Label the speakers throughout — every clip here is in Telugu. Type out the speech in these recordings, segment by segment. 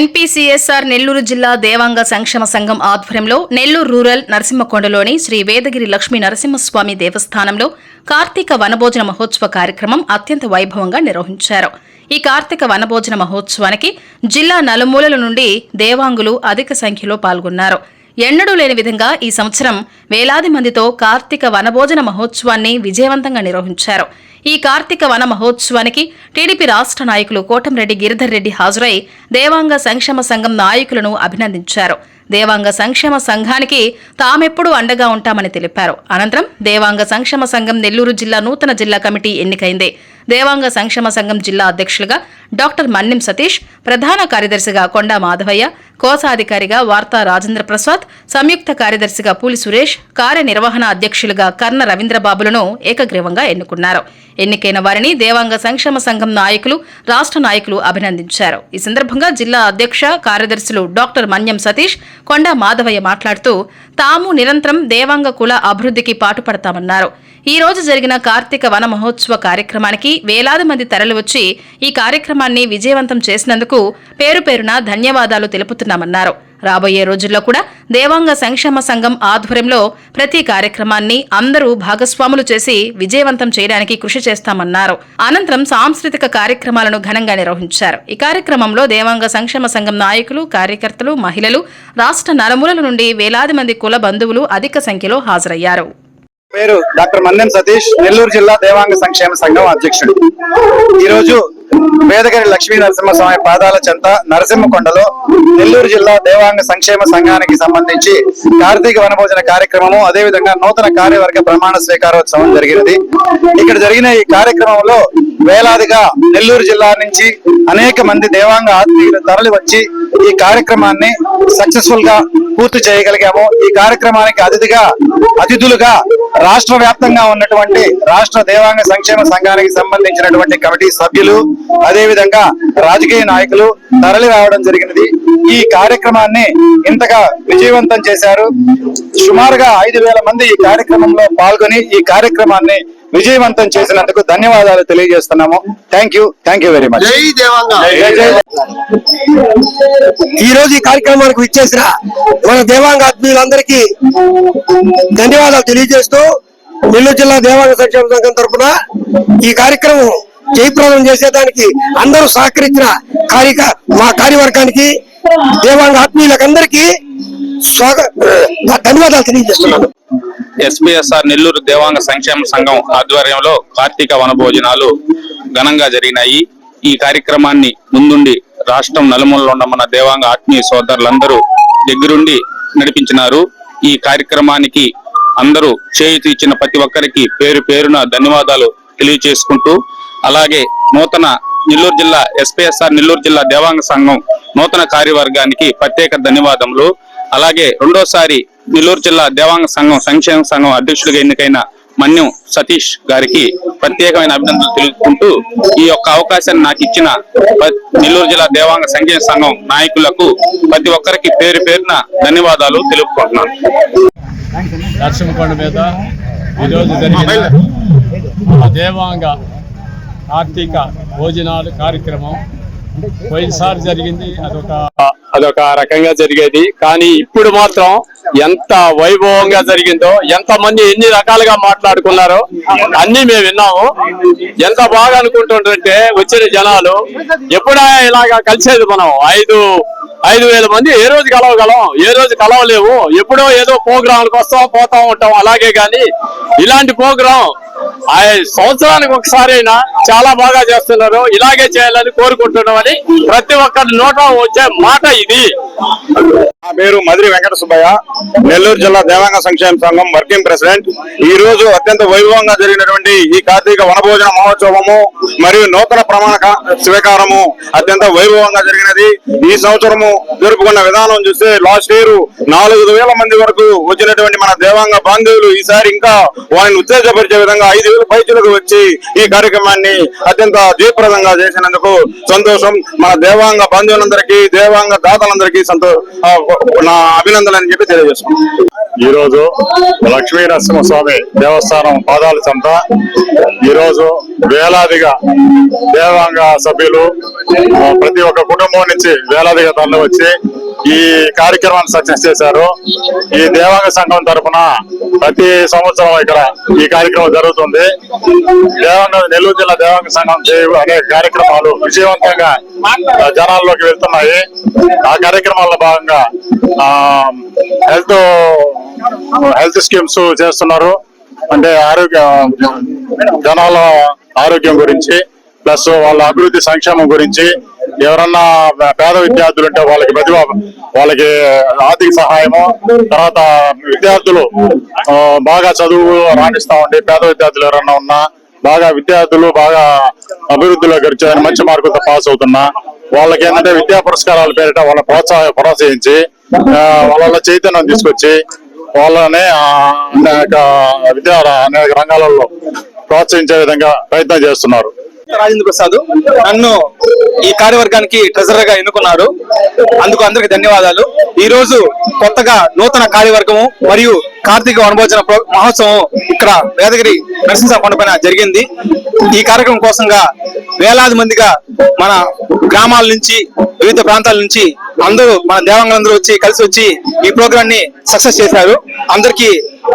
Speaker 1: ఎన్పీసీఎస్ఆర్ నెల్లూరు జిల్లా దేవాంగ సంక్షేమ సంఘం ఆధ్వర్యంలో నెల్లూరు రూరల్ నరసింహకొండలోని శ్రీ వేదగిరి లక్ష్మీ నరసింహస్వామి దేవస్థానంలో కార్తీక వనభోజన మహోత్సవ కార్యక్రమం అత్యంత వైభవంగా నిర్వహించారు. ఈ కార్తీక వనభోజన మహోత్సవానికి జిల్లా నలుమూలల నుండి దేవాంగులు అధిక సంఖ్యలో పాల్గొన్నారు. ఎన్నడూ లేని విధంగా ఈ సంవత్సరం వేలాది మందితో కార్తీక వనభోజన మహోత్సవాన్ని విజయవంతంగా నిర్వహించారు. ఈ కార్తీక వన మహోత్సవానికి టీడీపీ రాష్ట్ర నాయకులు కోటంరెడ్డి గిరిధర్ రెడ్డి హాజరై దేవాంగ సంక్షేమ సంఘం నాయకులను అభినందించారు. దేవాంగ సంక్షేమ సంఘానికి తామెప్పుడూ అండగా ఉంటామని తెలిపారు. అనంతరం దేవాంగ సంక్షేమ సంఘం నెల్లూరు జిల్లా నూతన జిల్లా కమిటీ ఎన్నికైంది. దేవాంగ సంక్షేమ సంఘం జిల్లా అధ్యక్షులుగా డాక్టర్ మన్నిం సతీష్ ప్రధాన కార్యదర్శిగా కొండా మాధవయ్య కోశాధికారిగా వార్తా రాజేంద్ర ప్రసాద్ సంయుక్త కార్యదర్శిగా పూలి సురేష్ కార్యనిర్వహణ అధ్యక్షులుగా కర్ణ రవీంద్రబాబులను ఏకగ్రీవంగా ఎన్నుకున్నారు. ఎన్నికైన వారిని దేవాంగ సంక్షేమ సంఘం నాయకులు రాష్ట్ర నాయకులు అభినందించారు. ఈ సందర్భంగా జిల్లా అధ్యక్ష కార్యదర్శులు డాక్టర్ మన్యం సతీష్ కొండా మాధవయ్య మాట్లాడుతూ తాము నిరంతరం దేవాంగ కుల అభివృద్ధికి పాటుపడతామన్నారు. ఈ రోజు జరిగిన కార్తీక వన మహోత్సవ కార్యక్రమానికి వేలాది మంది తరలివచ్చి ఈ కార్యక్రమాన్ని విజయవంతం చేసినందుకు పేరు పేరున ధన్యవాదాలు తెలుపుతున్నామన్నారు. రాబోయే రోజుల్లో కూడా దేవాంగ సంక్షేమ సంఘం ఆధ్వర్యంలో ప్రతి కార్యక్రమాన్ని అందరూ భాగస్వాములు చేసి విజయవంతం చేయడానికి కృషి చేస్తామన్నారు. అనంతరం సాంస్కృతిక కార్యక్రమాలను ఘనంగా నిర్వహించారు. ఈ కార్యక్రమంలో దేవాంగ సంక్షేమ సంఘం నాయకులు కార్యకర్తలు మహిళలు రాష్ట్ర నలుమూలల నుండి వేలాది మంది కుల బంధువులు అధిక సంఖ్యలో హాజరయ్యారు.
Speaker 2: పేరు డాక్టర్ మన్నెం సతీష్ నెల్లూరు జిల్లా దేవాంగ సంక్షేమ సంఘం అధ్యక్షుడు. ఈరోజు వేదగిరి లక్ష్మీ నరసింహస్వామి పాదాల చెంత నరసింహకొండలో నెల్లూరు జిల్లా దేవాంగ సంక్షేమ సంఘానికి సంబంధించి కార్తీక వనభోజన కార్యక్రమము అదేవిధంగా నూతన కార్యవర్గ ప్రమాణ స్వీకారోత్సవం జరిగినది. ఇక్కడ జరిగిన ఈ కార్యక్రమంలో వేలాదిగా నెల్లూరు జిల్లా నుంచి అనేక మంది దేవాంగ ఆత్మీయులు తరలి వచ్చి ఈ కార్యక్రమాన్ని సక్సెస్ఫుల్గా పూర్తి చేయగలిగాము. ఈ కార్యక్రమానికి అతిథిగా అతిథులుగా రాష్ట్ర వ్యాప్తంగా ఉన్నటువంటి రాష్ట్ర దేవాంగ సంక్షేమ సంఘానికి సంబంధించినటువంటి కమిటీ సభ్యులు అదే విధంగా రాజకీయ నాయకులు తరలి రావడం జరిగినది. ఈ కార్యక్రమాన్ని ఇంతగా విజయవంతం చేశారు. సుమారుగా ఐదు వేల మంది ఈ కార్యక్రమంలో పాల్గొని ఈ కార్యక్రమాన్ని విజయవంతం చేసినందుకు ధన్యవాదాలు తెలియజేస్తున్నాము. Thank you thank you very much
Speaker 3: ఈ రోజు ఈ కార్యక్రమానికి విచ్చేసిన మన దేవాంగ ఆత్మీయులందరికీ ధన్యవాదాలు తెలియజేస్తూ నెల్లూరు జిల్లా దేవాంగ సంక్షేమ సంఘం తరఫున ఈ కార్యక్రమం జయప్రదం చేసేదానికి అందరూ సహకరించిన కార్యక మా కార్యవర్గానికి దేవాంగ ఆత్మీయులకందరికీ స్వాగ ధన్యవాదాలు తెలియజేస్తున్నాను.
Speaker 4: ఎస్పీఎస్ఆర్ నెల్లూరు దేవాంగ సంక్షేమ సంఘం ఆధ్వర్యంలో కార్తీక వనభోజనాలు ఘనంగా జరిగినాయి. ఈ కార్యక్రమాన్ని ముందుండి రాష్ట్రం నలుమూలలో ఉన్న మన దేవాంగ ఆత్మీయ సోదరులందరూ దగ్గరుండి నడిపించినారు. ఈ కార్యక్రమానికి అందరూ చేయుతూ ఇచ్చిన ప్రతి ఒక్కరికి పేరు పేరున ధన్యవాదాలు తెలియజేసుకుంటూ అలాగే నూతన నెల్లూరు జిల్లా ఎస్పీఎస్ఆర్ నెల్లూరు జిల్లా దేవాంగ సంఘం నూతన కార్యవర్గానికి ప్రత్యేక ధన్యవాదములు. అలాగే రెండోసారి నెల్లూరు జిల్లా దేవాంగ సంఘం సంక్షేమ సంఘం అధ్యక్షుడిగా ఎన్నికైన మన్యం సతీష్ గారికి ప్రత్యేకమైన అభినందనలు తెలుపుకుంటూ ఈ యొక్క అవకాశాన్ని నాకు ఇచ్చిన నెల్లూరు జిల్లా దేవాంగ సంక్షేమ సంఘం నాయకులకు ప్రతి ఒక్కరికి పేరు పేరున ధన్యవాదాలు తెలుపుకుంటున్నాను.
Speaker 5: నరసింహకొండ మీద ఈరోజు జరిగిన దేవాంగ కార్తీక భోజనాలు కార్యక్రమం పోయినసారి జరిగింది అదొక అదొక రకంగా జరిగేది. కానీ ఇప్పుడు మాత్రం ఎంత వైభవంగా జరిగిందో ఎంత మంది ఎన్ని రకాలుగా మాట్లాడుకున్నారో అన్ని మేము విన్నాము. ఎంత బాగా అనుకుంటుంటే వచ్చిన జనాలు ఎప్పుడా ఇలాగా కలిసేది మనం. ఐదు ఐదు వేల మంది ఏ రోజు కలవగలం? ఏ రోజు కలవలేము? ఎప్పుడో ఏదో ప్రోగ్రాంలకు వస్తాం పోతా ఉంటాం అలాగే కానీ ఇలాంటి ప్రోగ్రాం సంవత్సరానికి ఒకసారి అయినా చాలా బాగా చేస్తున్నారు. ఇలాగే చేయాలని కోరుకుంటున్నామని ప్రతి ఒక్కరి నోట వచ్చే మాట ఇది.
Speaker 2: నా పేరు మధురి వెంకట సుబ్బయ్య. నెల్లూరు జిల్లా దేవాంగ సంక్షేమ సంఘం వర్కింగ్ ప్రెసిడెంట్. ఈ రోజు అత్యంత వైభవంగా జరిగినటువంటి ఈ కార్తీక వనభోజన మహోత్సవము మరియు నూతన ప్రమాణ స్వీకారము అత్యంత వైభవంగా జరిగినది. ఈ సంవత్సరము జరుపుకున్న విధానం చూస్తే లాస్ట్ ఇయర్ నాలుగు వేల మంది వరకు వచ్చినటువంటి మన దేవాంగ బాంధవులు ఈసారి ఇంకా వారిని ఉత్తేజపరిచే విధంగా ఐదు
Speaker 6: వేల పైచులకు వచ్చి ఈ కార్యక్రమాన్ని అత్యంత జయప్రదంగా చేసినందుకు సంతోషం. మన దేవాంగ బంధువులందరికీ దేవాంగ దాతలందరికీ సంతో నా అభినందనలు అని చెప్పి తెలియజేస్తున్నాను
Speaker 7: ఈ రోజు లక్ష్మీ నరసింహస్వామి దేవస్థానం పాదాల చెంత. ఈరోజు వేలాదిగా దేవాంగ సభ్యులు ప్రతి ఒక్క కుటుంబం నుంచి వేలాదిగా తరలి వచ్చి ఈ కార్యక్రమాన్ని సక్సెస్ చేశారు. ఈ దేవాంగ సంఘం తరఫున ప్రతి సంవత్సరం ఇక్కడ ఈ కార్యక్రమం జరుగుతుంది. దేవాంగ నెల్లూరు జిల్లా దేవాంగ సంఘం చేయు అనేక కార్యక్రమాలు విజయవంతంగా జనాల్లోకి వెళ్తున్నాయి. ఆ కార్యక్రమాల్లో భాగంగా ఆ హెల్త్ హెల్త్ స్కీమ్స్ చేస్తున్నారు. అంటే ఆరోగ్య జనాల ఆరోగ్యం గురించి ప్లస్ వాళ్ళ అభివృద్ధి సంక్షేమం గురించి ఎవరన్నా పేద విద్యార్థులు ఉంటే వాళ్ళకి ప్రతిభ వాళ్ళకి ఆర్థిక సహాయము తర్వాత విద్యార్థులు బాగా చదువు రాణిస్తా ఉండి పేద విద్యార్థులు ఎవరన్నా ఉన్నా బాగా విద్యార్థులు బాగా అభివృద్ధిలో గడిచారని మంచి మార్కులతో పాస్ అవుతున్నా వాళ్ళకి ఏంటంటే విద్యా పురస్కారాలు పేరిట వాళ్ళ ప్రోత్సాహ ప్రోత్సహించి వాళ్ళ చైతన్యం తీసుకొచ్చి వాళ్ళని అనేక విద్యా అనేక రంగాలలో ప్రోత్సహించే విధంగా ప్రయత్నం చేస్తున్నారు.
Speaker 8: రాజేంద్ర ప్రసాద్ నన్ను ఈ కార్యవర్గానికి ట్రెజరర్గా ఎన్నుకున్నారు అందుకు అందరికి ధన్యవాదాలు. ఈ రోజు కొత్తగా నూతన కార్యవర్గము మరియు కార్తీక వనభోజన మహోత్సవం ఇక్కడ వేదగిరి నరసింహ కొండ పైన జరిగింది. ఈ కార్యక్రమం కోసంగా వేలాది మందిగా మన గ్రామాల నుంచి వివిధ ప్రాంతాల నుంచి అందరూ మన దేవాంగులందరూ వచ్చి కలిసి వచ్చి ఈ ప్రోగ్రామ్ని సక్సెస్ చేశారు. అందరికీ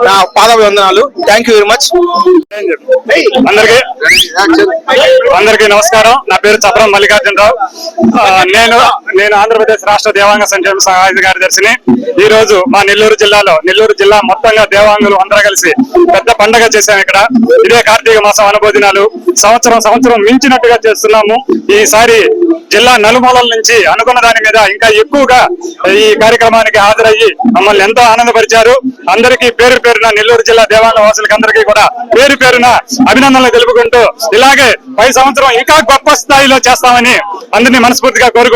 Speaker 8: నా పాదవందనాలు థ్యాంక్ యూ వెరీ మచ్
Speaker 7: అందరికీ అందరికీ నమస్కారం. నా పేరు చప్రం మల్లికార్జునరావు. నేను నేను ఆంధ్రప్రదేశ్ రాష్ట్ర దేవాంగ సంక్షేమ సహాయ కార్యదర్శిని. ఈ రోజు మా నెల్లూరు జిల్లాలో నెల్లూరు జిల్లా మొత్తంగా దేవాంగులు అందరూ కలిసి పెద్ద పండగ చేశాం ఇక్కడ. ఇదే కార్తీక మాసం అనుభోజనాలు సంవత్సరం సంవత్సరం మించినట్టుగా చేస్తున్నాము. ఈసారి జిల్లా నలుమూలల నుంచి అనుకున్న దాని మీద ఇంకా ఎక్కువగా ఈ కార్యక్రమానికి హాజరయ్యి మమ్మల్ని ఎంతో ఆనందపరిచారు. అందరికీ పేరు పేరున నెల్లూరు జిల్లా దేవాలయ వాసులకందరికీ కూడా పేరు పేరున అభినందనలు తెలుపుకుంటూ ఇలాగే పై సంవత్సరం ఇంకా గొప్ప స్థాయిలో చేస్తామని అందరినీ మనస్ఫూర్తిగా కోరుకుంటున్నాను